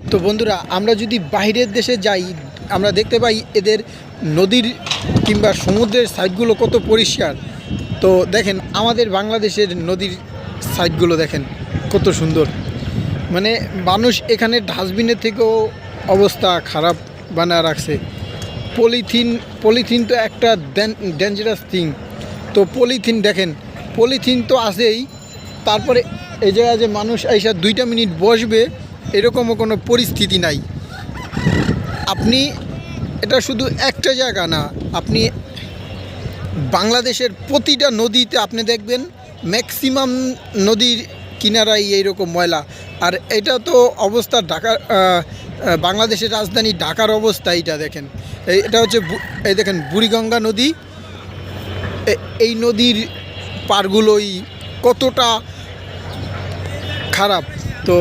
তো বন্ধুরা, আমরা যদি বাইরের দেশে যাই, আমরা দেখতে পাই এদের নদীর কিংবা সমুদ্রের সাইডগুলো কত পরিষ্কার। তো দেখেন, আমাদের বাংলাদেশের নদীর সাইডগুলো দেখেন, কত সুন্দর। মানে মানুষ এখানে ডাস্টবিনের থেকেও অবস্থা খারাপ বানায় রাখছে। পলিথিন পলিথিন তো একটা ডেঞ্জারাস থিং তো পলিথিন দেখেন, পলিথিন তো আছেই, তারপরে এই জায়গায় যে মানুষ এসে দুইটা মিনিট বসবে এরকমও কোনো পরিস্থিতি নাই। আপনি এটা শুধু একটা জায়গা না আপনি বাংলাদেশের প্রতিটা নদীতে আপনি দেখবেন ম্যাক্সিমাম নদীর কিনারাই এইরকম ময়লা। আর এটা তো অবস্থা আহ, বাংলাদেশের রাজধানী ঢাকার অবস্থা এইটা দেখেন। এটা হচ্ছে এই দেখেন বুড়িগঙ্গা নদী। এই নদীর পারগুলোই কতটা খারাপ। তো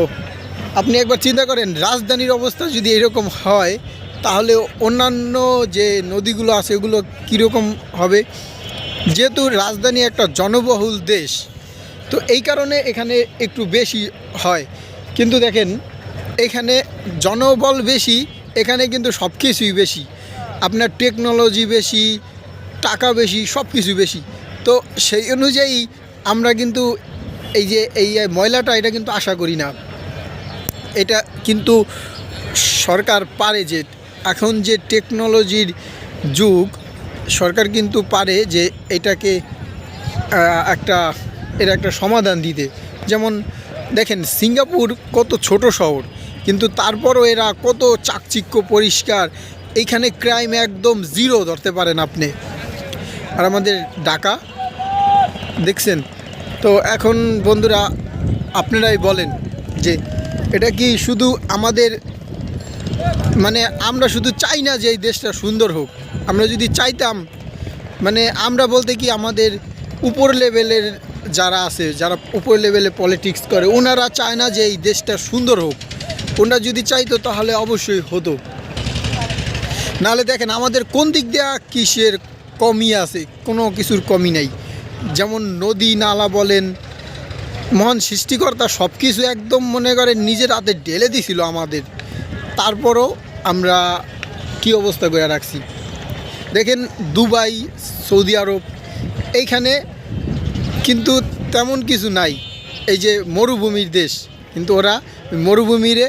আপনি একবার চিন্তা করেন, রাজধানীর অবস্থা যদি এরকম হয়, তাহলে অন্যান্য যে নদীগুলো আছে এগুলো কীরকম হবে? যেহেতু রাজধানী একটা জনবহুল দেশ, তো এই কারণে এখানে একটু বেশি হয়। কিন্তু দেখেন, এখানে জনবল বেশি, এখানে কিন্তু সব কিছুই বেশি। আপনার টেকনোলজি বেশি, টাকা বেশি সব কিছু বেশি। তো সেই অনুযায়ী আমরা কিন্তু এই যে, এই ময়লাটা, এটা কিন্তু আশা করি না। এটা কিন্তু সরকার পারে যে, এখন যে টেকনোলজির যুগ, সরকার কিন্তু পারে যে এটাকে একটা, এর একটা সমাধান দিতে। যেমন দেখেন, সিঙ্গাপুর কত ছোট শহর, কিন্তু তারপরও এরা কত চাকচিক্য, পরিষ্কার এইখানে ক্রাইম একদম জিরো ধরতে পারেন আপনি। আর আমাদের ঢাকা, দেখছেন? তো এখন বন্ধুরা, আপনারাই বলেন যে এটা কি শুধু আমাদের মানে আমরা শুধু চাই না যে এই দেশটা সুন্দর হোক। আমরা যদি চাইতাম মানে আমরা বলতে কি আমাদের উপর লেভেলের যারা আছে, যারা উপর লেভেলে পলিটিক্স করে, ওনারা চায় না যে এই দেশটা সুন্দর হোক। ওনারা যদি চাইতো তাহলে অবশ্যই হতো। নাহলে দেখেন আমাদের কোন দিক দিয়ে কিসের কমই আছে, কোনো কিছুর কমি নেই। যেমন নদী নালা বলেন মহান সৃষ্টিকর্তা সব কিছু একদম মনে করেন নিজের হাতে ঢেলে দিছিল আমাদের। তারপরও আমরা কি অবস্থা করে রাখছি? দেখেন দুবাই, সৌদি আরব, এইখানে কিন্তু তেমন কিছু নাই। এই যে মরুভূমির দেশ, কিন্তু ওরা মরুভূমিরে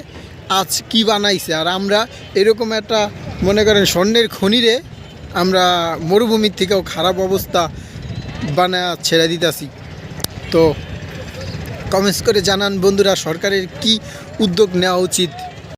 আজ কি বানাইছে? আর আমরা এরকম একটা মনে করেন স্বর্ণের খনিরে আমরা মরুভূমির থেকেও খারাপ অবস্থা বানা ছেড়ে দিতেছি। তো কমেন্টস করে জানান বন্ধুরা সরকারের কি উদ্যোগ নেওয়া উচিত?